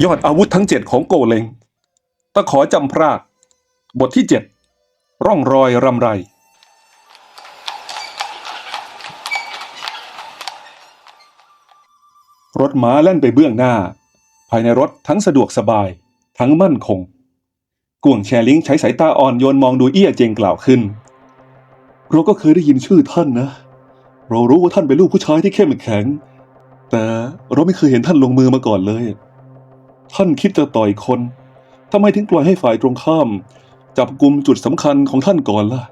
ยอดอาวุธทั้งเจ็ดของโกเลงตะขอจำพราก บทที่เจ็ดร่องรอยรำไร รถม้าแล่นไปเบื้องหน้า ภายในรถทั้งสะดวกสบาย ทั้งมั่นคง กวงแชลิงใช้สายตาอ่อนโยนมองดูเอี้ยเจงกล่าวขึ้น เราก็เคยได้ยินชื่อท่านนะ เรารู้ว่าท่านเป็นลูกผู้ชายที่เข้มแข็ง แต่เราไม่เคยเห็นท่านลงมือมาก่อนเลย ท่านคิดจะต่อยคนทำไมถึงปล่อยให้ฝ่ายตรงข้าม จับกลุ่มจุดสำคัญของท่านก่อนล่ะ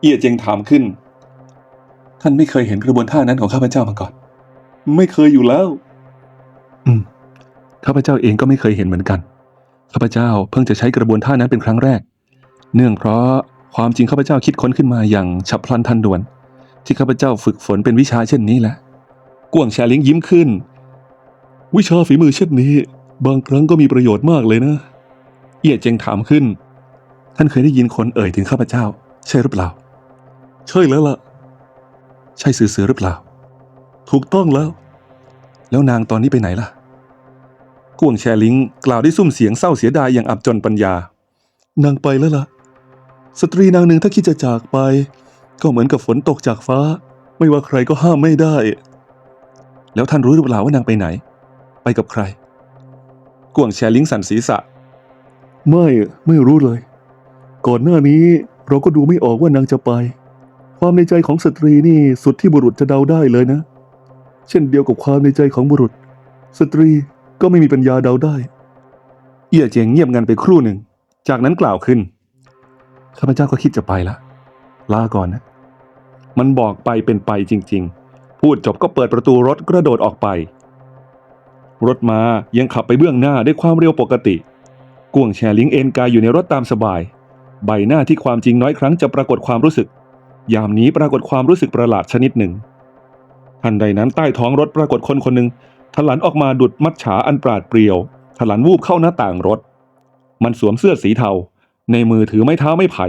เอียเจงถามขึ้น ท่านไม่เคยเห็นกระบวนท่านั้นของข้าพเจ้ามาก่อน ไม่เคยอยู่แล้ว อืมข้าพเจ้าเองก็ไม่เคยเห็นเหมือนกันข้าพเจ้าเพิ่งจะใช้กระบวนท่านั้นเป็นครั้งแรก เนื่องเพราะความจริงข้าพเจ้าคิดค้นขึ้นมาอย่างฉับพลันทันด่วน ที่ข้าพเจ้าฝึกฝนเป็นวิชาเช่นนี้แหละ กวางแชลิงยิ้มขึ้น วิชาฝีมือเช่นนี้ บางครั้งก็มีประโยชน์มากเลยนะ เอียเจงถามขึ้น ท่านเคยได้ยินคนเอ่ยถึงข้าพเจ้า ใช่หรือเปล่า ใช่แล้วล่ะ ใช่สื่อเสือหรือเปล่า ถูกต้องแล้ว แล้วนางตอนนี้ไปไหนล่ะกวงแชลิงกล่าวด้วยซุ้มเสียงเศร้าเสียดายอย่างอับจนปัญญา นางไปแล้วล่ะ สตรีนางหนึ่งถ้าคิดจะจากไป ก็เหมือนกับฝนตกจากฟ้า ไม่ว่าใครก็ห้ามไม่ได้ แล้วท่านรู้หรือเปล่าว่านางไปไหน ไปกับใคร กวงแชลิงสั่นศีรษะ ไม่ไม่รู้เลย ก่อนหน้านี้เราก็ดูไม่ออกว่านางจะไป ความในใจของสตรีนี่สุดที่บุรุษจะเดาได้เลยนะ เช่นเดียวกับความในใจของบุรุษ สตรีก็ไม่มีปัญญาเดาได้ เอี้ยเจียงเงียบงันไปครู่หนึ่ง จากนั้นกล่าวขึ้นข้าพเจ้าก็คิดจะไปละ ลาก่อนนะ มันบอกไปเป็นไปจริง ๆ พูดจบก็เปิดประตูรถกระโดดออกไป รถมายังขับไปเบื้องหน้าด้วยความเร็วปกติกวงแชลิงเอนกายอยู่ในรถตามสบาย ใบหน้าที่ความจริงน้อยครั้งจะปรากฏความรู้สึก ยามนี้ปรากฏความรู้สึกประหลาดชนิดหนึ่ง ทันใดนั้นใต้ท้องรถปรากฏคนคนหนึ่งถลันออกมาดุดมัดฉาอันปราดเปรียวถลันวูบเข้าหน้าต่างรถ มันสวมเสื้อสีเทา ในมือถือไม้เท้าไม่ไผ่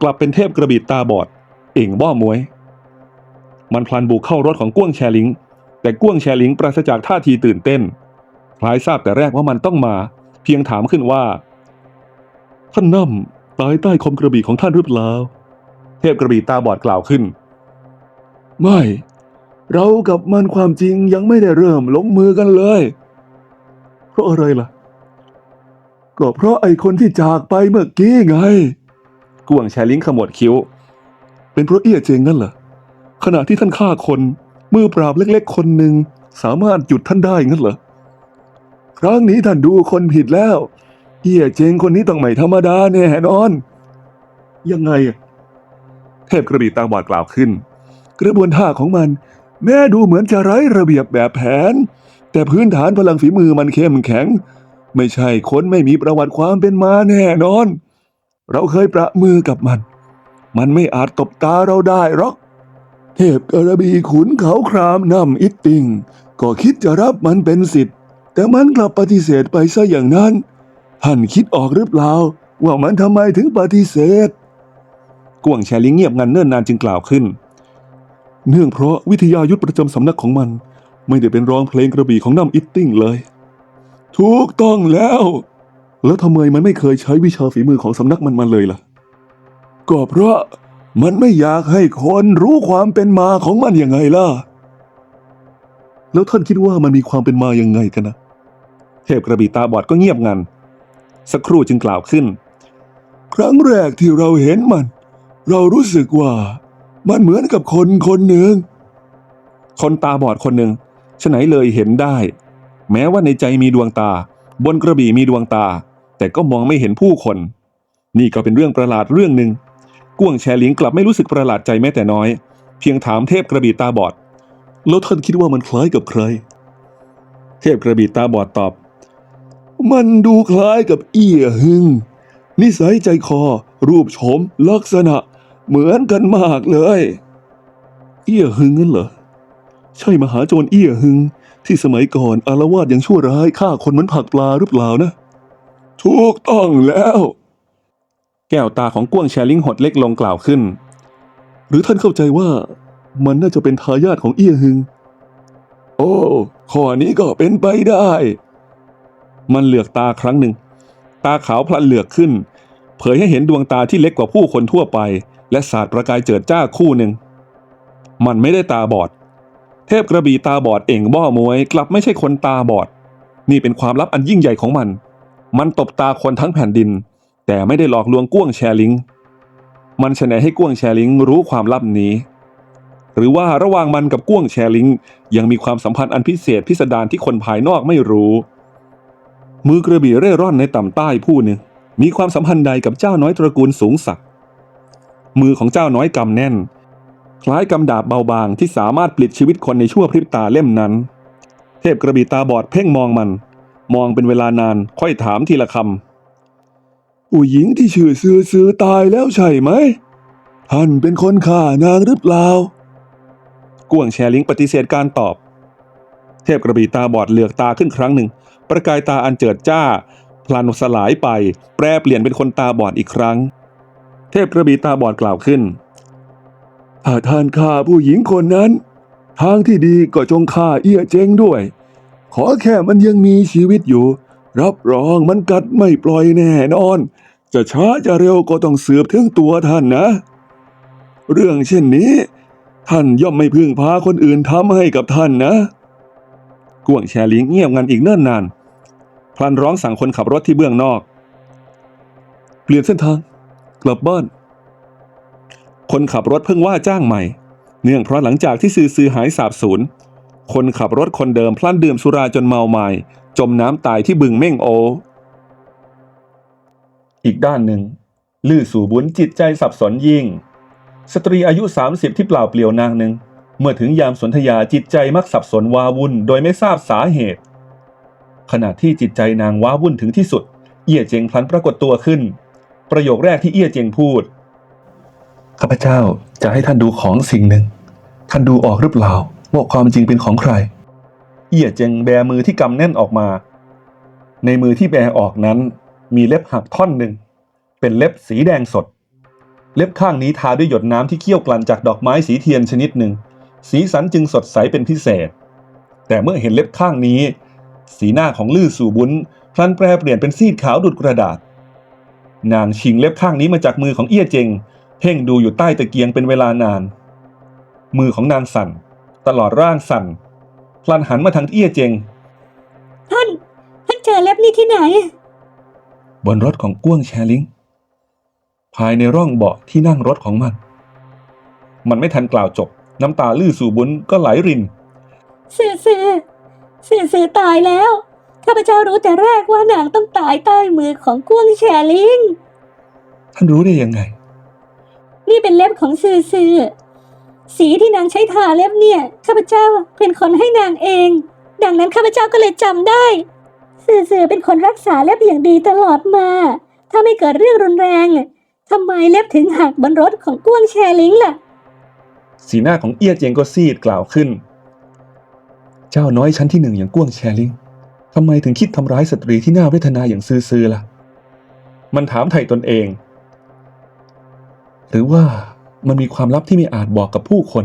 กลับเป็นเทพกระบี่ตาบอด เอ่งบ้อมวย มันพลันบุกเข้ารถของก้วงแชลิง แต่ก้วงแชลิงปราศจากท่าทีตื่นเต้นคล้ายทราบแต่แรกว่ามันต้องมา เพียงถามขึ้นว่า ท่านน่ำตายใต้คมกระบี่ของท่านหรือเปล่าเทพกระบี่ตาบอดกล่าวขึ้น ไม่ เรากับมันความจริงยังไม่ได้เริ่มลงมือกันเลย เพราะอะไรล่ะ ก็เพราะไอ้คนที่จากไปเมื่อกี้ไงกวงแชลิงขมวดคิ้ว เป็นเพราะเอี้ยเจงนั่นเหรอขณะที่ท่านฆ่าคน มือปราบเล็กๆ คนหนึ่งสามารถหยุดท่านได้งั้นเหรอ ครั้งนี้ท่านดูคนผิดแล้วเอี้ยเจงคนนี้ต้องไม่ธรรมดาแน่นอน ยังไง เทพกระบี่ตาบอดกล่าวขึ้น กระบวนท่าของมัน แม้ดูเหมือนจะไร้ระเบียบแบบแผน แต่พื้นฐานพลังฝีมือมันเข้มแข็ง ไม่ใช่คนไม่มีประวัติความเป็นมาแน่นอน เราเคยประมือกับมัน มันไม่อาจตบตาเราได้หรอก เทพกระบี่ขุนเขาครามนำอิตติง ก็คิดจะรับมันเป็นสิทธิ์ แต่มันกลับปฏิเสธไปซะอย่างนั้น ท่านคิดออกหรือเปล่า ว่ามันทำไมถึงปฏิเสธกวงแชลิงเงียบงันเนิ่นนานจึงกล่าวขึ้น เนื่องเพราะวิทยายุทธประจำสำนักของมัน ไม่ได้เป็นร้องเพลงกระบี่ของน้ำอิตติ้งเลย ถูกต้องแล้ว แล้วทำไมมันไม่เคยใช้วิชาฝีมือของสำนักมันมาเลยล่ะก็เพราะ มันไม่อยากให้คนรู้ความเป็นมาของมันยังไงล่ะ แล้วท่านคิดว่ามันมีความเป็นมายังไงกันนะ เทพกระบี่ตาบอดก็เงียบงัน สักครู่จึงกล่าวขึ้น ครั้งแรกที่เราเห็นมัน เรารู้สึกว่ามันเหมือนกับคนคนหนึ่ง คนตาบอดคนหนึ่งฉะไหนเลยเห็นได้ แม้ว่าในใจมีดวงตา บนกระบี่มีดวงตา แต่ก็มองไม่เห็นผู้คน นี่ก็เป็นเรื่องประหลาดเรื่องหนึ่ง กวงแชร์ลิงกลับไม่รู้สึกประหลาดใจแม้แต่น้อย เพียงถามเทพกระบี่ตาบอด แล้วท่านคิดว่ามันคล้ายกับใคร เทพกระบี่ตาบอดตอบ มันดูคล้ายกับเอี้ยหึง นิสัยใจคอ รูปโฉมลักษณะ เหมือนกันมากเลย เอี้ยหึงงั้นเหรอ ใช่มหาโจรเอี้ยหึง ที่สมัยก่อนอารวาสอย่างชั่วร้ายฆ่าคนเหมือนผักปลาหรือเปล่านะ ถูกต้องแล้ว แก้วตาของกวงแชลิงหดเล็กลงกล่าวขึ้น หรือท่านเข้าใจว่ามันน่าจะเป็นทายาทของเอี้ยหึง โอ้ข้อนี้ก็เป็นไปได้ มันเหลือกตาครั้งหนึ่ง ตาขาวพลันเหลือกขึ้น เผยให้เห็นดวงตาที่เล็กกว่าผู้คนทั่วไป และสาดประกายเจิดจ้าคู่หนึ่ง มันไม่ได้ตาบอด เทพกระบี่ตาบอดเอ่งบ้อมวย กลับไม่ใช่คนตาบอด นี่เป็นความลับอันยิ่งใหญ่ของมัน มันตบตาคนทั้งแผ่นดิน แต่ไม่ได้หลอกลวงก้วงแชร์ลิงมันแฉนให้ก้วงแชร์ลิงรู้ความลับนี้ หรือว่าระหว่างมันกับก้วงแชร์ลิงยังมีความสัมพันธ์อันพิเศษพิสดารที่คนภายนอกไม่รู้ มือกระบี่เร่ร่อนในต่ำใต้ผู้หนึ่ง มีความสัมพันธ์ใดกับเจ้าน้อยตระกูลสูงศักดิ์มือของเจ้าน้อยกำแน่น คล้ายกำดาบเบาบางที่สามารถปลิดชีวิตคนในชั่วพริบตาเล่มนั้น เทพกระบี่ตาบอดเพ่งมองมัน มองเป็นเวลานานค่อยถามทีละคำ ผู้หญิงที่ชื่อซื้อซื้อตายแล้วใช่ไหม ท่านเป็นคนฆ่านางหรือเปล่า กวงแชร์ลิงปฏิเสธการตอบ เทพกระบี่ตาบอดเหลือกตาขึ้นครั้งหนึ่ง ประกายตาอันเจิดจ้า พลันสลายไป แปรเปลี่ยนเป็นคนตาบอดอีกครั้ง เทพกระบี่ตาบอดกล่าวขึ้น ถ้าท่านฆ่าผู้หญิงคนนั้น ทางที่ดีก็จงฆ่าเอี้ยเจงด้วย ขอแค่มันยังมีชีวิตอยู่ รับรองมันกัดไม่ปล่อยแน่นอน จะช้าจะเร็วก็ต้องสืบถึงตัวท่านนะ เรื่องเช่นนี้ ท่านย่อมไม่พึ่งพาคนอื่นทำให้กับท่านนะกวงแชลิงเงียบงันอีกเนิ่นนาน พลันร้องสั่งคนขับรถที่เบื้องนอก เปลี่ยนเส้นทาง กลับบ้าน คนขับรถเพิ่งว่าจ้างใหม่ เนื่องเพราะหลังจากที่ซือซือหายสาบสูญคนขับรถคนเดิมพลันดื่มสุราจนเมาไมา้ จมน้ำตายที่บึงเม่งโอ อีกด้านหนึ่ง ลื่อสู่บุญจิตใจสับสนยิ่ง สตรีอายุ 30 ที่เปล่าเปลี่ยวนางหนึ่ง เมื่อถึงยามสนธยาจิตใจมักสับสนวาวุ่นโดยไม่ทราบสาเหตุ ขณะที่จิตใจนางว้าวุ่นถึงที่สุด เอี้ยเจงพลันปรากฏตัวขึ้น ประโยคแรกที่เอี้ยเจงพูดข้าพเจ้าจะให้ท่านดูของสิ่งหนึ่ง ท่านดูออกหรือเปล่าว่าความจริงเป็นของใคร เอี้ยเจงแบมือที่กำแน่นออกมา ในมือที่แบออกนั้น มีเล็บหักท่อนหนึ่ง เป็นเล็บสีแดงสด เล็บข้างนี้ทาด้วยหยดน้ำที่เคี่ยวกลั่นจากดอกไม้สีเทียนชนิดหนึ่ง สีสันจึงสดใสเป็นพิเศษ แต่เมื่อเห็นเล็บข้างนี้ สีหน้าของลื่อสู่บุญพลันแปรเปลี่ยนเป็นซีดขาวดุดกระดาษ นางชิงเล็บข้างนี้มาจากมือของเอี้ยเจงเพ่งดูอยู่ใต้ตะเกียงเป็นเวลานาน มือของนางสั่น ตลอดร่างสั่น พลันหันมาทางเอี้ยเจง ท่าน ท่านเจอเล็บนี่ที่ไหน บนรถของก้วงแชร์ลิง ภายในร่องเบาะที่นั่งรถของมัน มันไม่ทันกล่าวจบ น้ำตาลื่อสู่บุญก็ไหลรินสื่อสื่อสื่อสื่อตายแล้วข้าพเจ้ารู้แต่แรกว่านางต้องตายใต้มือของก้วงแชลิง ท่านรู้ได้ยังไง นี่เป็นเล็บของสื่อสื่อ สีที่นางใช้ทาเล็บเนี่ยข้าพเจ้าเป็นคนให้นางเอง ดังนั้นข้าพเจ้าก็เลยจำได้ สื่อสื่อเป็นคนรักษาเล็บอย่างดีตลอดมา ถ้าไม่เกิดเรื่องรุนแรงทำไมเล็บถึงหักบนรถของก้วงแชลิงล่ะ สีหน้าของเอียเจงก็ซีดกล่าวขึ้น เจ้าน้อยชั้นที่หนึ่งอย่างก้วงแชร์ลิงทำไมถึงคิดทำร้ายสตรีที่น่าเวทนาอย่างซื่อๆล่ะ มันถามไถ่ตนเอง หรือว่า มันมีความลับที่ไม่อาจบอกกับผู้คน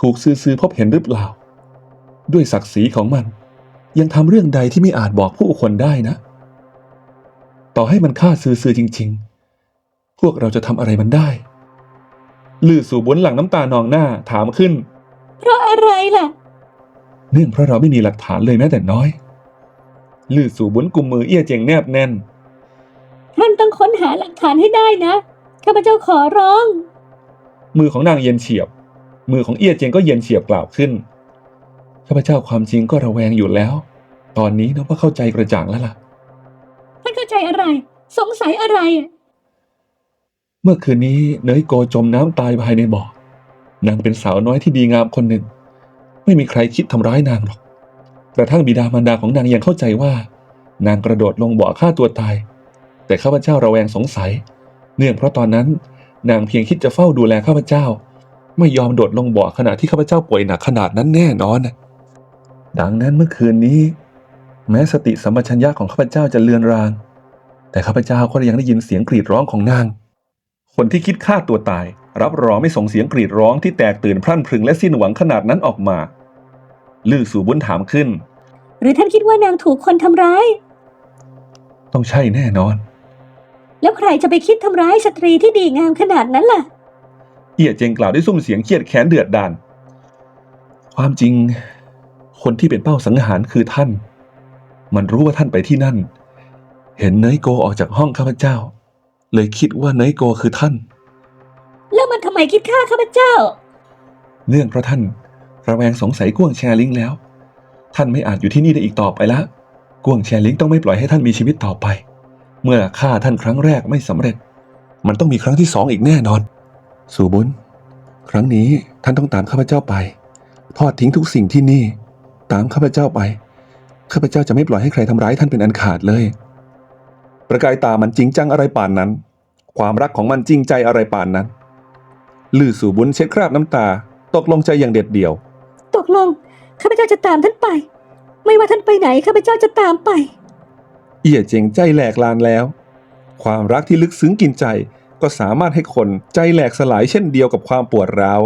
ถูกซื่อๆพบเห็นหรือเปล่า ด้วยศักดิ์ศรีของมัน ยังทำเรื่องใดที่ไม่อาจบอกผู้คนได้นะ ต่อให้มันฆ่าซื่อๆจริง ๆ พวกเราจะทำอะไรมันได้ลือสู่บนหลังน้ำตานองหน้าถามขึ้น เพราะอะไรล่ะ เนื่องเพราะเราไม่มีหลักฐานเลยแม้แต่น้อย ลือสู่บนกุมมือเอี้ยเจงแนบแน่น ท่านต้องค้นหาหลักฐานให้ได้นะ ข้าพเจ้าขอร้อง มือของนางเย็นเฉียบ มือของเอี้ยเจงก็เย็นเฉียบกล่าวขึ้นข้าพเจ้าความจริงก็ระแวงอยู่แล้ว ตอนนี้นับว่าเข้าใจกระจ่างแล้วล่ะท่านเข้าใจอะไร สงสัยอะไร เมื่อคืนนี้เนยโกจมน้ำตายภายในบ่อนางเป็นสาวน้อยที่ดีงามคนหนึ่ง ไม่มีใครคิดทำร้ายนางหรอก กระทั่งบิดามารดาของนางยังเข้าใจว่า นางกระโดดลงบ่อฆ่าตัวตาย แต่ข้าพเจ้าระแวงสงสัย เนื่องเพราะตอนนั้น นางเพียงคิดจะเฝ้าดูแลข้าพเจ้า ไม่ยอมโดดลงบ่อขณะที่ข้าพเจ้าป่วยหนักขนาดนั้นแน่นอนนะดังนั้นเมื่อคืนนี้ แม้สติสัมปชัญญะของข้าพเจ้าจะเลือนราง แต่ข้าพเจ้าก็ยังได้ยินเสียงกรีดร้องของนาง คนที่คิดฆ่าตัวตาย รับรองไม่ส่งเสียงกรีดร้องที่แตกตื่นพรั่นพรึงและสิ้นหวังขนาดนั้นออกมา ลื่อสู่บุญถามขึ้น หรือท่านคิดว่านางถูกคนทำร้าย ต้องใช่แน่นอน แล้วใครจะไปคิดทำร้ายสตรีที่ดีงามขนาดนั้นล่ะ เอียเจงกล่าวด้วยซุ้มเสียงเครียดแค้นเดือดดาลความจริง คนที่เป็นเป้าสังหารคือท่าน มันรู้ว่าท่านไปที่นั่น เห็นเนยโกออกจากห้องข้าพเจ้า เลยคิดว่าเนยโกคือท่าน แล้วมันทำไมคิดฆ่าข้าพเจ้า เนื่องเพราะท่าน ระแวงสงสัยก้วงแชร์ลิงแล้ว ท่านไม่อาจอยู่ที่นี่ได้อีกต่อไปละ ก้วงแชร์ลิงต้องไม่ปล่อยให้ท่านมีชีวิตต่อไป เมื่อฆ่าท่านครั้งแรกไม่สำเร็จ มันต้องมีครั้งที่สองอีกแน่นอน สู่บุญ ครั้งนี้ท่านต้องตามข้าพเจ้าไป ทอดทิ้งทุกสิ่งที่นี่ ตามข้าพเจ้าไป ข้าพเจ้าจะไม่ปล่อยให้ใครทำร้ายท่านเป็นอันขาดเลย ประกายตามันจริงจังอะไรป่านนั้น ความรักของมันจริงใจอะไรป่านนั้น ลือสู่บุญเช็ดคราบน้ำตา ตกลงใจอย่างเด็ดเดี่ยว ตกลงข้าพเจ้าจะตามท่านไป ไม่ว่าท่านไปไหนข้าพเจ้าจะตามไป เอี่ยเจงใจแหลกลานแล้ว ความรักที่ลึกซึ้งกินใจก็สามารถให้คนใจแหลกสลายเช่นเดียวกับความปวดร้าว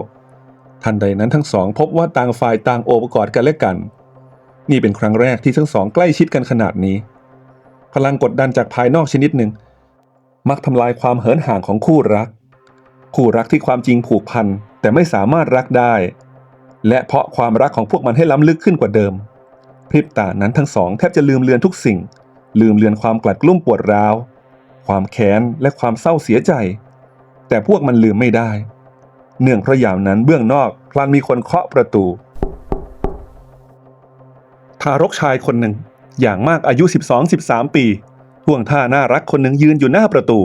ทันใดนั้นทั้งสองพบว่าต่างฝ่ายต่างโอบกอดกันและกัน นี่เป็นครั้งแรกที่ทั้งสองใกล้ชิดกันขนาดนี้ พลังกดดันจากภายนอกชนิดหนึ่ง มักทำลายความเหินห่างของคู่รัก คู่รักที่ความจริงผูกพันแต่ไม่สามารถรักได้ และเพราะความรักของพวกมันให้ล้ำลึกขึ้นกว่าเดิม พริบตานั้นทั้งสองแทบจะลืมเลือนทุกสิ่ง ลืมเลือนความกลัดกลุ้มปวดร้าว ความแค้นและความเศร้าเสียใจ แต่พวกมันลืมไม่ได้ เนื่องเพราะยามนั้นเบื้องนอกพลันมีคนเคาะประตู ทารกชายคนหนึ่ง อย่างมากอายุ 12-13 ปีท่วงท่าน่ารักคนหนึ่งยืนอยู่หน้าประตู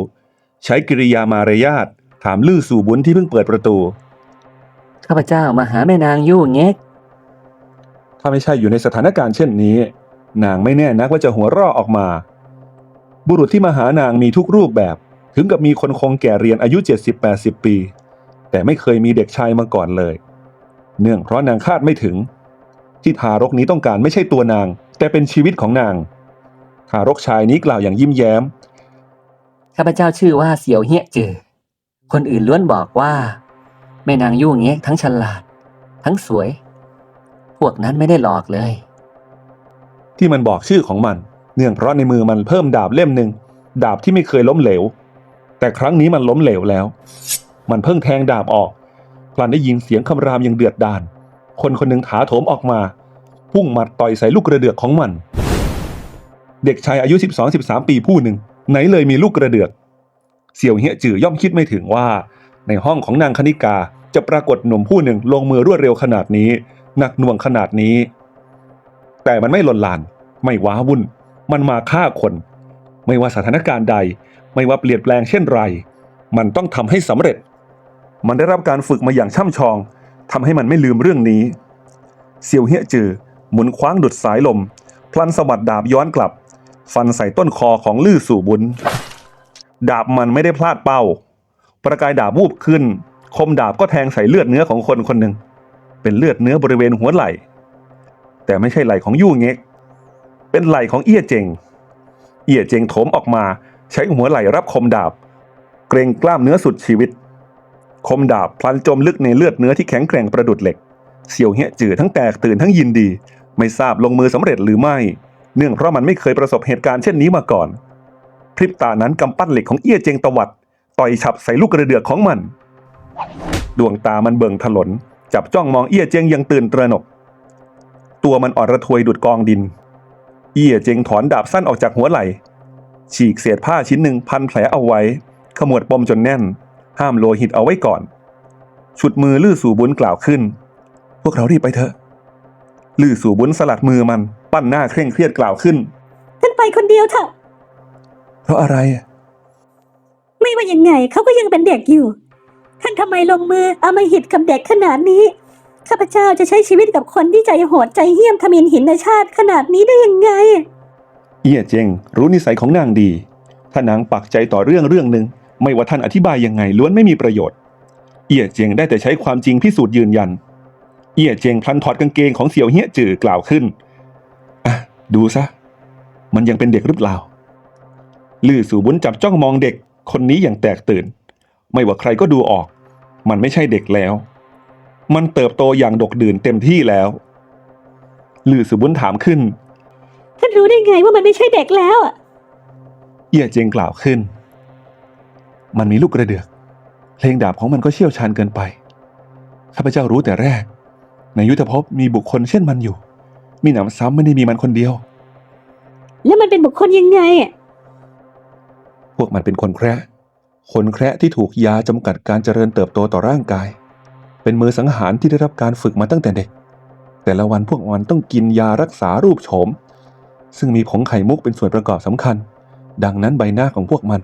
ใช้กิริยามารยาทถามลื่อสู่บุญที่เพิ่งเปิดประตู ข้าพเจ้ามาหาแม่นางยู่เง็ก ถ้าไม่ใช่อยู่ในสถานการณ์เช่นนี้ นางไม่แน่นักว่าจะหัวราะออกมา บุรุษที่มาหานางมีทุกรูปแบบ ถึงกับมีคนคงแก่เรียนอายุ 70-80 ปี แต่ไม่เคยมีเด็กชายมาก่อนเลย เนื่องเพราะนางคาดไม่ถึง ที่ทารกนี้ต้องการไม่ใช่ตัวนาง แต่เป็นชีวิตของนาง ทารกชายนี้กล่าวอย่างยิ้มแย้ม ข้าพเจ้าชื่อว่าเสี่ยวเฮียจือ คนอื่นล้วนบอกว่าแม่นางยู่เง็กทั้งฉลาด ทั้งสวย พวกนั้นไม่ได้หลอกเลย ที่มันบอกชื่อของมัน เนื่องเพราะในมือมันเพิ่มดาบเล่มหนึ่งดาบที่ไม่เคยล้มเหลว แต่ครั้งนี้มันล้มเหลวแล้ว มันเพิ่งแทงดาบออกพลันได้ยินเสียงคำรามอย่างเดือดดาลคนคนหนึ่งถาโถมออกมา พุ่งหมัดต่อยใส่ลูกกระเดือกของมัน เด็กชายอายุ 12-13 ปีผู้หนึ่ง ไหนเลยมีลูกกระเดือก เสี่ยวเฮียจือย่อมคิดไม่ถึงว่า ในห้องของนางคณิกาจะปรากฏหนุ่มผู้หนึ่งลงมือรวดเร็วขนาดนี้ หนักหน่วงขนาดนี้ แต่มันไม่หล่นหลาน ไม่ว้าวุ่น มันมาฆ่าคน ไม่ว่าสถานการณ์ใด ไม่ว่าเปลี่ยนแปลงเช่นไร มันต้องทำให้สำเร็จ มันได้รับการฝึกมาอย่างช่ำชองทำให้มันไม่ลืมเรื่องนี้ เซียวเฮียจือ หมุนคว้างดุดสายลม พลันสวัสดดาบย้อนกลับ ฟันใส่ต้นคอของลื่อสู่บุญ ดาบมันไม่ได้พลาดเป้า ประกายดาบวูบขึ้น คมดาบก็แทงใส่เลือดเนื้อของคนคนหนึ่งเป็นเลือดเนื้อบริเวณหัวไหล่ แต่ไม่ใช่ไหล่ของยู่เง็ก เป็นไหล่ของเอี้ยเจง เอี้ยเจงโถมออกมาใช้หัวไหล่รับคมดาบ เกรงกล้ามเนื้อสุดชีวิต คมดาบพลันจมลึกในเลือดเนื้อที่แข็งแกร่งประดุดเหล็กเสี่ยวเหี้ยจือทั้งแตกตื่นทั้งยินดี ไม่ทราบลงมือสำเร็จหรือไม่ เนื่องเพราะมันไม่เคยประสบเหตุการณ์เช่นนี้มาก่อน พริบตานั้นกำปั้นเหล็กของเอี้ยเจงตวัด ต่อยฉับใส่ลูกกระเดือกของมัน ดวงตามันเบิ่งถลน จับจ้องมองเอี้ยเจงอยังตื่นตระหนก ตัวมันอ่อนระทวยดุดกองดิน เอี้ยเจงถอนดาบสั้นออกจากหัวไหล่ ฉีกเศษผ้าชิ้นหนึ่งพันแผลเอาไว้ ขมวดปมจนแน่น ห้ามโลหิตเอาไว้ก่อน ฉุดมือลื่อสู่บุญกล่าวขึ้น พวกเรารีบไปเถอะ ลื่อสู่บุญสลัดมือมัน ปั้นหน้าเคร่งเครียดกล่าวขึ้น ท่านไปคนเดียวเถอะ เพราะอะไร ไม่ว่ายังไงเขาก็ยังเป็นเด็กอยู่ ท่านทำไมลงมือเอามาหิดกับเด็กขนาดนี้ ข้าพเจ้าจะใช้ชีวิตกับคนที่ใจโหดใจเหี้ยมทมินหินในชาติขนาดนี้ได้ยังไง เอี้ยเจงรู้นิสัยของนางดี ถ้านางปักใจต่อเรื่องเรื่องหนึ่งไม่ว่าท่านอธิบายยังไงล้วนไม่มีประโยชน์ เอี้ยเจงได้แต่ใช้ความจริงพิสูจน์ยืนยัน เอี้ยเจงพลันถอดกางเกงของเสี่ยวเฮี้ยจือกล่าวขึ้นอะดูซะ มันยังเป็นเด็กหรือเปล่า ลื่อสู่บุญจับจ้องมองเด็กคนนี้อย่างแตกตื่น ไม่ว่าใครก็ดูออก มันไม่ใช่เด็กแล้ว มันเติบโตอย่างดกดื่นเต็มที่แล้วลื่อสู่บุญถามขึ้น ท่านรู้ได้ไงว่ามันไม่ใช่เด็กแล้วอะเอี้ยเจงกล่าวขึ้น มันมีลูกกระเดือก เพลงดาบของมันก็เชี่ยวชาญเกินไป ข้าพเจ้ารู้แต่แรก ในยุทธภพมีบุคคลเช่นมันอยู่ มีหนำซ้ำไม่ได้มีมันคนเดียว แล้วมันเป็นบุคคลยังไงอะพวกมันเป็นคนแคระคนแคระที่ถูกยาจำกัดการเจริญเติบโตต่อร่างกาย เป็นมือสังหารที่ได้รับการฝึกมาตั้งแต่เด็ก แต่ละวันพวกมันต้องกินยารักษารูปโฉม ซึ่งมีผงไข่มุกเป็นส่วนประกอบสำคัญ ดังนั้นใบหน้าของพวกมัน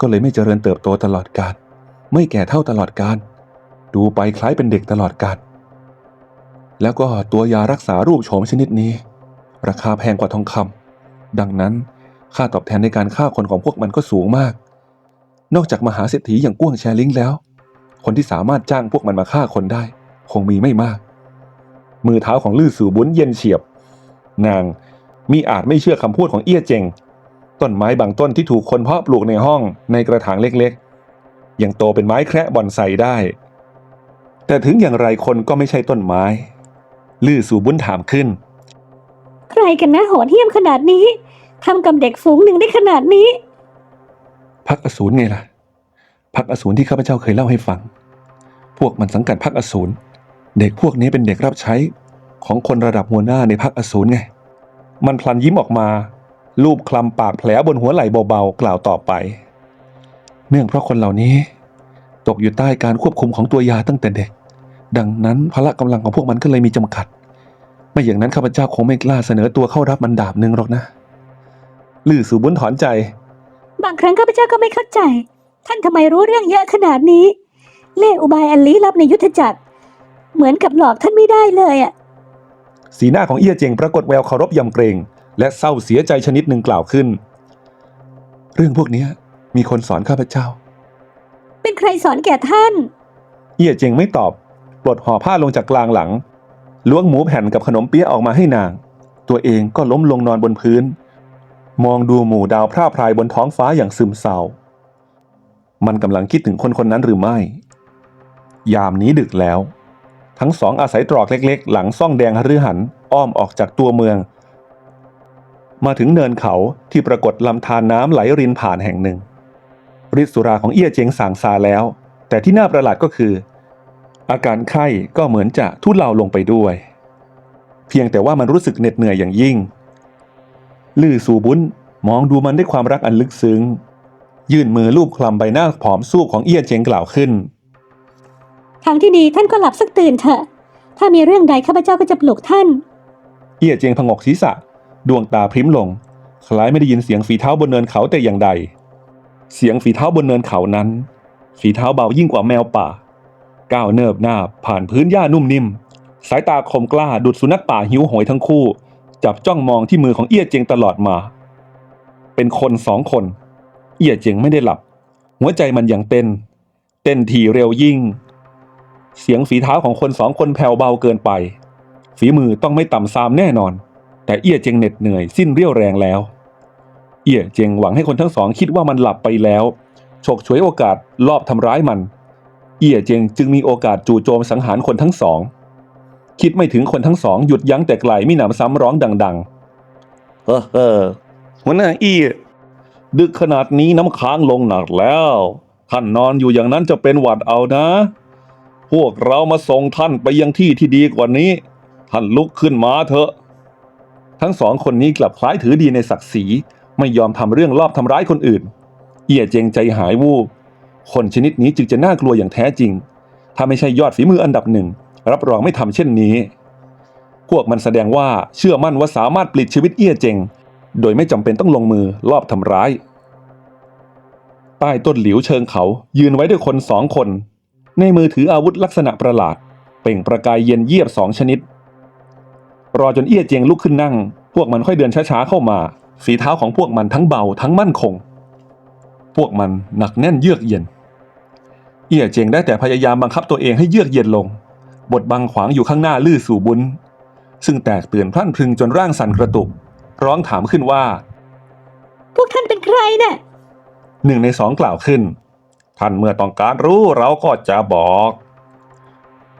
ก็เลยไม่เจริญเติบโตตลอดกาลไม่แก่เท่าตลอดกาลดูไปคล้ายเป็นเด็กตลอดกาลแล้วก็ตัวยารักษารูปโฉมชนิดนี้ ราคาแพงกว่าทองคำดังนั้นค่าตอบแทนในการฆ่าคนของพวกมันก็สูงมาก นอกจากมหาเศรษฐีอย่างก้วงแชร์ลิงแล้ว คนที่สามารถจ้างพวกมันมาฆ่าคนได้ คงมีไม่มาก มือเท้าของลื่อสู่บุญเย็นเฉียบ นางมีอาจไม่เชื่อคำพูดของเอี้ยเจงต้นไม้บางต้นที่ถูกคนเพาะปลูกในห้องในกระถางเล็กๆ ยังโตเป็นไม้แคระบอนไซได้ แต่ถึงอย่างไรคนก็ไม่ใช่ต้นไม้ ลื่อสู่บุญถามขึ้น ใครกันนะโหดเหี้ยมขนาดนี้ทำกับเด็กฝูงหนึ่งได้ขนาดนี้ พักอสูรไงล่ะ พักอสูรที่ข้าพเจ้าเคยเล่าให้ฟัง พวกมันสังกัดพักอสูร เด็กพวกนี้เป็นเด็กรับใช้ของคนระดับหัวหน้าในพักอสูรไง มันพลันยิ้มออกมา ลูบคลำปากแผลบนหัวไหล่เบาๆ กล่าวต่อไป เนื่องเพราะคนเหล่านี้ ตกอยู่ใต้การควบคุมของตัวยาตั้งแต่เด็ก ดังนั้นพละกำลังของพวกมันก็เลยมีจำกัด ไม่อย่างนั้นข้าพเจ้าคงไม่กล้าเสนอตัวเข้ารับมันดาบหนึ่งหรอกนะ ลื่อสู่บุญถอนใจ บางครั้งข้าพเจ้าก็ไม่เข้าใจ ท่านทำไมรู้เรื่องเยอะขนาดนี้ เล่ห์อุบายอันลี้ลับในยุทธจักร เหมือนกับหลอกท่านไม่ได้เลยอะสีหน้าของเอี้ยเจงปรากฏแววเคารพยำเกรง และเศร้าเสียใจชนิดหนึ่งกล่าวขึ้น เรื่องพวกเนี้ยมีคนสอนข้าพเจ้า เป็นใครสอนแก่ท่าน เอี้ยเจงไม่ตอบ ปลดห่อผ้าลงจากกลางหลัง ล้วงหมูแผ่นกับขนมเปี๊ยะออกมาให้นาง ตัวเองก็ล้มลงนอนบนพื้น มองดูหมู่ดาวพร่าพรายบนท้องฟ้าอย่างซึมเศร้า มันกำลังคิดถึงคนคนนั้นหรือไม่ ยามนี้ดึกแล้ว ทั้งสองอาศัยตรอกเล็กๆ หลังซ่องแดงหฤหันอ้อมออกจากตัวเมือง มาถึงเนินเขาที่ปรากฏลำธารน้ำไหลรินผ่านแห่งหนึ่งฤทธิ์สุราของเอี้ยเจงสางซาแล้ว แต่ที่น่าประหลาดก็คือ อาการไข้ก็เหมือนจะทุเลาลงไปด้วย เพียงแต่ว่ามันรู้สึกเหน็ดเหนื่อยอย่างยิ่ง ลื่อสูบุญมองดูมันด้วยความรักอันลึกซึ้ง ยื่นมือลูบคลำใบหน้าผอมซูบของเอี้ยเจงกล่าวขึ้น ทางที่ดีท่านก็หลับสักตื่นเถอะ ถ้ามีเรื่องใดข้าพเจ้าก็จะปลุกท่าน เอี้ยเจียงผงกศีรษะ ดวงตาพริ้มลง คล้ายไม่ได้ยินเสียงฝีเท้าบนเนินเขาแต่อย่างใด เสียงฝีเท้าบนเนินเขานั้น ฝีเท้าเบายิ่งกว่าแมวป่า ก้าวเนิบหน้าผ่านพื้นหญ้านุ่มนิ่ม สายตาคมกล้าดุดสุนัขป่าหิวโหยทั้งคู่ จับจ้องมองที่มือของเอี้ยเจียงตลอดมา เป็นคนสองคน เอี้ยเจียงไม่ได้หลับ หัวใจมันยังเต้น เต้นถี่เร็วยิ่ง เสียงฝีเท้าของคนสองคนแผ่วเบาเกินไป ฝีมือต้องไม่ต่ำซามแน่นอน แต่เอี้ยเจงเหน็ดเหนื่อยสิ้นเรี่ยวแรงแล้ว เอี้ยเจงหวังให้คนทั้งสองคิดว่ามันหลับไปแล้ว ฉกฉวยโอกาสลอบทำร้ายมัน เอี้ยเจงจึงมีโอกาสจู่โจมสังหารคนทั้งสอง คิดไม่ถึงคนทั้งสองหยุดยั้งแต่ไกลมิหนำซ้ำร้องดัง ๆเฮ้อเฮ้อหัวหน้าเอี้ยดึกขนาดนี้น้ำค้างลงหนักแล้ว ท่านนอนอยู่อย่างนั้นจะเป็นหวัดเอานะ พวกเรามาส่งท่านไปยังที่ที่ดีกว่านี้ ท่านลุกขึ้นมาเถอะ ทั้งสองคนนี้กลับคล้ายถือดีในศักดิ์ศรีไม่ยอมทำเรื่องลอบทำร้ายคนอื่น เอี่ยเจงใจหายวูบคนชนิดนี้จึงจะน่ากลัวอย่างแท้จริง ถ้าไม่ใช่ยอดฝีมืออันดับหนึ่ง รับรองไม่ทำเช่นนี้ พวกมันแสดงว่าเชื่อมั่นว่าสามารถปลิดชีวิตเอียเจง โดยไม่จำเป็นต้องลงมือลอบทำร้าย ใต้ต้นหลิวเชิงเขายืนไว้ด้วยคนสองคน ในมือถืออาวุธลักษณะประหลาด เปล่งประกายเย็นเยียบสองชนิด รอจนเอี้ยเจียงลุกขึ้นนั่ง พวกมันค่อยเดินช้าๆเข้ามา ฝีเท้าของพวกมันทั้งเบาทั้งมั่นคง พวกมันหนักแน่นเยือกเย็น เอี้ยเจียงได้แต่พยายามบังคับตัวเองให้เยือกเย็นลง บทบังขวางอยู่ข้างหน้าลื่อสู่บุญ ซึ่งแตกเตื่นพลั่นพรึงจนร่างสั่นกระตุก ร้องถามขึ้นว่า พวกท่านเป็นใครน่ะหนึ่งในสองกล่าวขึ้น ท่านเมื่อต้องการรู้เราก็จะบอก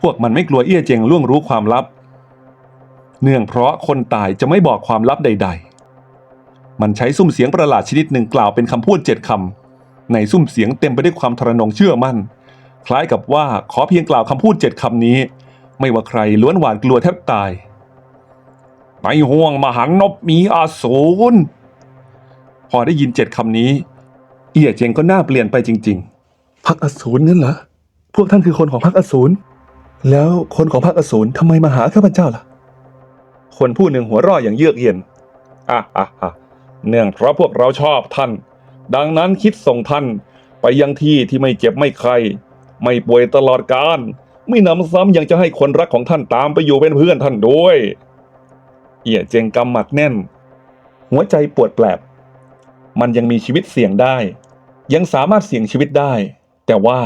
พวกมันไม่กลัวเอี้ยเจงล่วงรู้ความลับ เนื่องเพราะคนตายจะไม่บอกความลับใด ๆ มันใช้ซุ้มเสียงประหลาดชนิดหนึ่งกล่าวเป็นคำพูดเจ็ดคำในซุ้มเสียงเต็มไปด้วยความทรนงเชื่อมั่น คล้ายกับว่าขอเพียงกล่าวคำพูดเจ็ดคำนี้ ไม่ว่าใครล้วนหวาดกลัวแทบตายในห่วงมหันนบมีอาสูรพอได้ยินเจ็ดคำนี้ เอียเจงก็หน้าเปลี่ยนไปจริง ๆ พักอสูรงั้นเหรอ พวกท่านคือคนของพักอสูร แล้วคนของพักอสูรทำไมมาหาข้าพเจ้าล่ะ คนผู้หนึ่งหัวเร่ออย่างเยือกเย็นอะอะอะเนื่องเพราะพวกเราชอบท่าน ดังนั้นคิดส่งท่านไปยังที่ที่ไม่เจ็บไม่ไข้ไม่ป่วยตลอดกาลไม่นำซ้ำยังจะให้คนรักของท่านตามไปอยู่เป็นเพื่อนท่านด้วย เอี่ยเจงกำหมัดแน่น หัวใจปวดแปลบ มันยังมีชีวิตเสี่ยงได้ ยังสามารถเสี่ยงชีวิตได้ แต่ว่า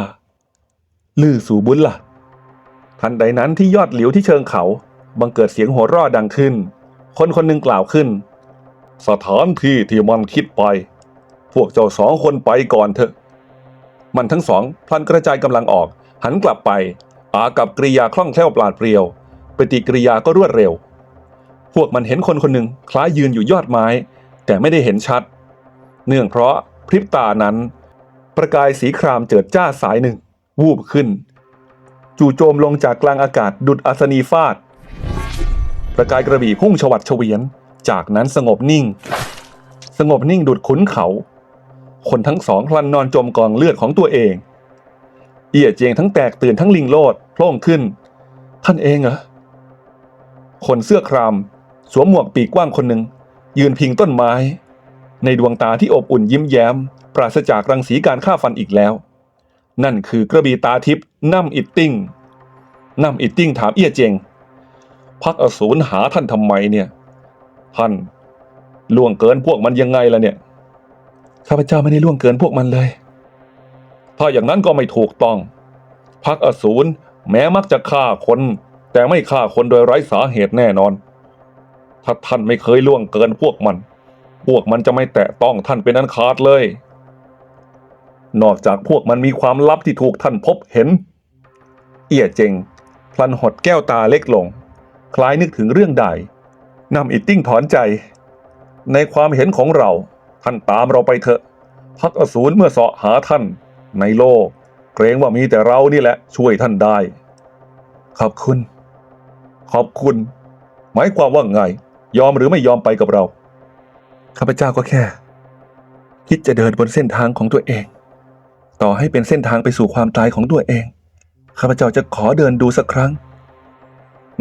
ลื่อสู่บุญล่ะ ทันใดนั้นที่ยอดเหลิวที่เชิงเขา บังเกิดเสียงหัวร่อดังขึ้น คนคนหนึ่งกล่าวขึ้น สถานที่ที่มันคิดไป พวกเจ้าสองคนไปก่อนเถอะ มันทั้งสองพลันกระจายกำลังออก หันกลับไป อากับกริยาคล่องแคล่วปราดเปรียวปฏิกิริยาก็รวดเร็ว พวกมันเห็นคนคนหนึ่งคล้ายยืนอยู่ยอดไม้ แต่ไม่ได้เห็นชัด เนื่องเพราะพริบตานั้น ประกายสีครามเจิดจ้าสายหนึ่ง วูบขึ้น จู่โจมลงจากกลางอากาศดุดอัศนีฟาด ประกายกระบี่พุ่งฉวัดเฉวียน จากนั้นสงบนิ่ง สงบนิ่งดุดขุนเขา คนทั้งสองพลันนอนจมกองเลือดของตัวเอง เอี่ยเจียงทั้งแตกตื่นทั้งลิงโลดโล่งขึ้น ท่านเองเหรอคนเสื้อคราม สวมหมวกปีกกว้างคนหนึ่งยืนพิงต้นไม้ ในดวงตาที่อบอุ่นยิ้มแย้ม ปราศจากรังสีการฆ่าฟันอีกแล้ว นั่นคือกระบีตาทิพย์น้ำอิตติ้งน้ำอิตติ้งถามเอี้ยเจงพักอสูรหาท่านทำไมเนี่ย ท่านล่วงเกินพวกมันยังไงล่ะเนี่ยข้าพเจ้าไม่ได้ล่วงเกินพวกมันเลย ถ้าอย่างนั้นก็ไม่ถูกต้อง พักอสูรแม้มักจะฆ่าคน แต่ไม่ฆ่าคนโดยไร้สาเหตุแน่นอน ถ้าท่านไม่เคยล่วงเกินพวกมัน พวกมันจะไม่แตะต้องท่านเป็นอันขาดเลย นอกจากพวกมันมีความลับที่ถูกท่านพบเห็น เอียเจงพลันหดแก้วตาเล็กลง คล้ายนึกถึงเรื่องใดนำอิตติ้งถอนใจ ในความเห็นของเราท่านตามเราไปเถอะ พักอสูรเมื่อเสาะหาท่านในโลก เกรงว่ามีแต่เรานี่แหละช่วยท่านได้ ขอบคุณ ขอบคุณ หมายความว่าไง ยอมหรือไม่ยอมไปกับเรา ข้าพเจ้าก็แค่ คิดจะเดินบนเส้นทางของตัวเอง ต่อให้เป็นเส้นทางไปสู่ความตายของตัวเอง ข้าพเจ้าจะขอเดินดูสักครั้ง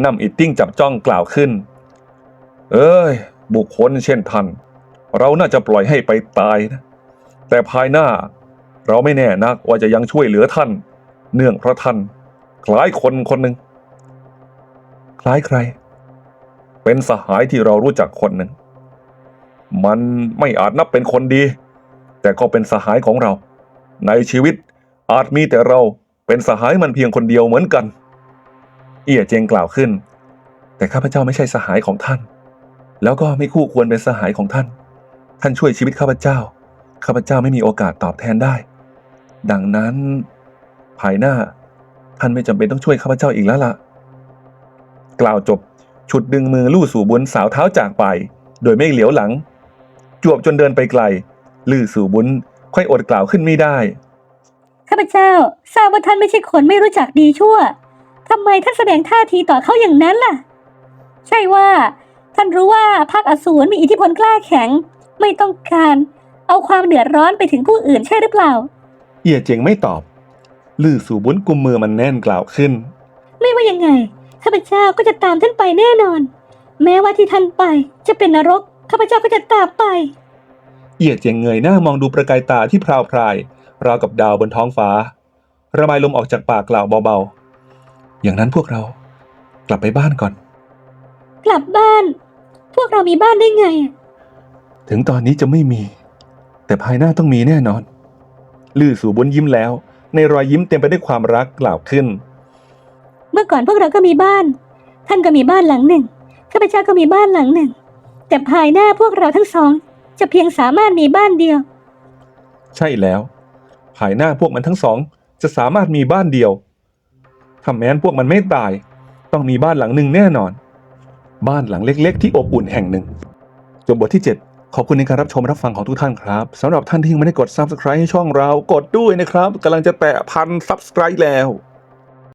นำอิตติ้งจับจ้องกล่าวขึ้น เอ้ย บุคคลเช่นท่านเราน่าจะปล่อยให้ไปตายนะ แต่ภายหน้าเราไม่แน่นักว่าจะยังช่วยเหลือท่าน เนื่องเพราะท่าน คล้ายคนคนหนึ่งคล้ายใคร เป็นสหายที่เรารู้จักคนหนึ่ง มันไม่อาจนับเป็นคนดี แต่ก็เป็นสหายของเรา ในชีวิตอาจมีแต่เราเป็นสหายมันเพียงคนเดียวเหมือนกัน เอี่ยเจงกล่าวขึ้น แต่ข้าพเจ้าไม่ใช่สหายของท่าน แล้วก็ไม่คู่ควรเป็นสหายของท่าน ท่านช่วยชีวิตข้าพเจ้า ข้าพเจ้าไม่มีโอกาสตอบแทนได้ ดังนั้น ภายหน้าท่านไม่จำเป็นต้องช่วยข้าพเจ้าอีกแล้วล่ะ กล่าวจบ ฉุดดึงมือลู่สู่บุญสาวเท้าจากไป โดยไม่เหลียวหลัง จวบจนเดินไปไกล ลื่อสู่บุญค่อยอดกล่าวขึ้นไม่ได้ ข้าพเจ้าทราบว่าท่านไม่ใช่คนไม่รู้จักดีชั่วทำไมท่านแสดงท่าทีต่อเขาอย่างนั้นล่ะ ใช่ว่า ท่านรู้ว่าภาคอสูรมีอิทธิพลกล้าแข็ง ไม่ต้องการเอาความเดือดร้อนไปถึงผู้อื่นใช่หรือเปล่า เอียเจงไม่ตอบ ลื่อสู่บุญกุมมือมันแน่นกล่าวขึ้น ไม่ว่ายังไง ข้าพเจ้าก็จะตามท่านไปแน่นอน แม้ว่าที่ท่านไปจะเป็นนรก ข้าพเจ้าก็จะตามไป เอียเจงเงยหน้ามองดูประกายตาที่พราวพรายราวกับดาวบนท้องฟ้า ระบายลมออกจากปากกล่าวเบาๆ อย่างนั้นพวกเรากลับไปบ้านก่อน กลับบ้าน พวกเรามีบ้านได้ไง ถึงตอนนี้จะไม่มี แต่ภายหน้าต้องมีแน่นอน ลื่อสู่บุญยิ้มแล้ว ในรอยยิ้มเต็มไปด้วยความรักกล่าวขึ้น เมื่อก่อนพวกเราก็มีบ้าน ท่านก็มีบ้านหลังหนึ่งข้าพเจ้าก็มีบ้านหลังหนึ่ง แต่ภายหน้าพวกเราทั้งสอง จะเพียงสามารถมีบ้านเดียว ใช่แล้ว ภายหน้าพวกมันทั้งสอง จะสามารถมีบ้านเดียวถ้าแม้นพวกมันไม่ตาย ต้องมีบ้านหลังหนึ่งแน่นอน บ้านหลังเล็ก ๆ ที่อบอุ่นแห่งหนึ่ง จบบทที่ 7 ขอบคุณในการรับชมรับฟังของทุกท่านครับสำหรับท่านที่ยังไม่ได้กด Subscribe ให้ช่องเรากดด้วยนะครับกำลังจะแตะพัน Subscribe แล้ว